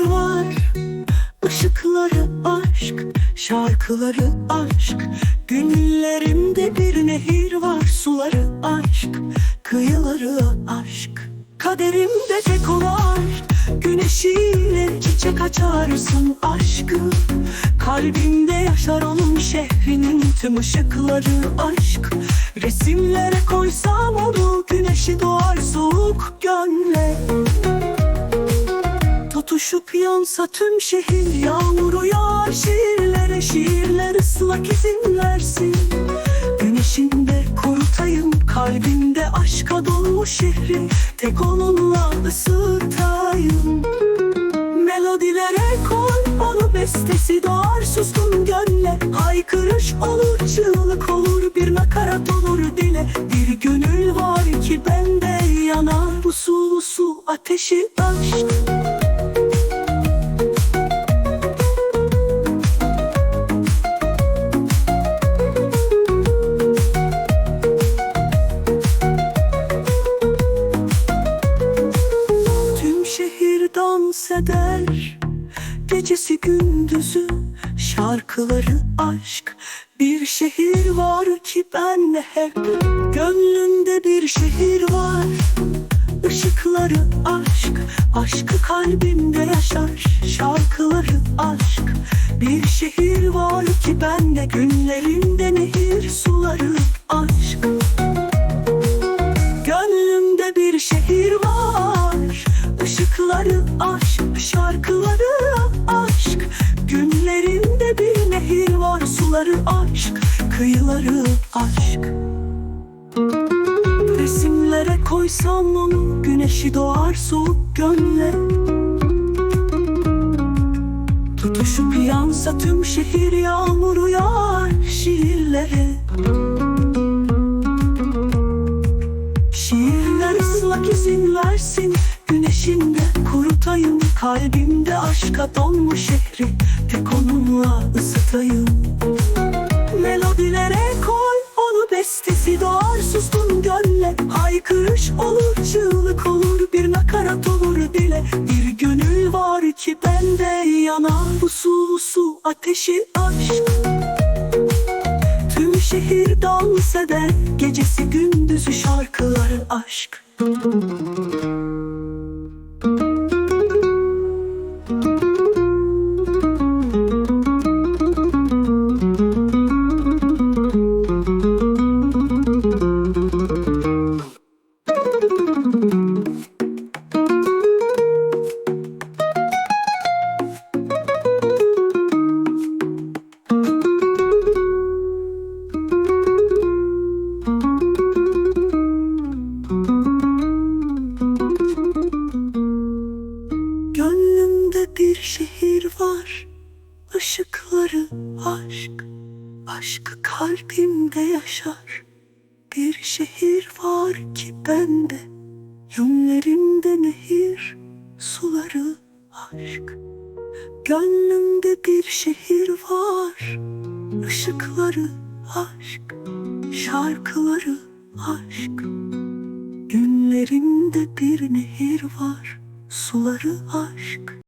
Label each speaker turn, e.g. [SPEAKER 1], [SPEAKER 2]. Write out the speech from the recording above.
[SPEAKER 1] şehir var. Işıkları aşk, şarkıları aşk. Gönüllerimde bir nehir var Suları aşk, kıyıları aşk. Kaderimde tek o var. Güneşiyle çiçek açarsın aşkı. Kalbimde yaşar onun şehrinin tüm ışıkları aşk. Resimlere koysam onu güneşi doğar soğuk gönle Tutuşup yansa tüm şehir Yağmuru yağar şiirlere Şiirler ıslak izin Güneşinde kurutayım Kalbimde aşka dolu şehri Tek onunla ısıtayım. Melodilere koy onu bestesi doğar suskun gönle Haykırış olur çığlık olur bir nakarat olur dile. Bir gönül var ki bende yanar bu su su ateşi aşk Gecesi gündüzü Şarkıları aşk. Bir şehir var ki benle hep Gönlünde bir şehir var. Işıkları aşk Aşkı kalbimde yaşar. Şarkıları aşk Bir şehir var ki benle Günlerimde nehir suları Suları aşk, kıyıları aşk. Resimlere koysam onu Güneşi doğar soğuk gönle. Tutuşup yansa tüm şehir Yağmuru yağar şiirlere. Şiirler ıslak izin versin Güneşinde kurutayım Kalbimde aşka donmuş şehri Tek onunla ısıtayım. Melodilere koy onu bestesi doğar Sustun gönle haykırış olur Çığlık olur bir nakarat olur dile. Bir gönül var ki bende yanar Bu su su ateşi aşk. Tüm şehir dans eder Gecesi gündüzü şarkıları aşk. Gönlümde bir şehir var. Işıkları aşk Aşkı kalbimde yaşar. Bir şehir var ki bende Yönlerimde nehir Suları aşk. Gönlümde bir şehir var Işıkları aşk Şarkıları aşk. Günlerimde bir nehir var Suları aşk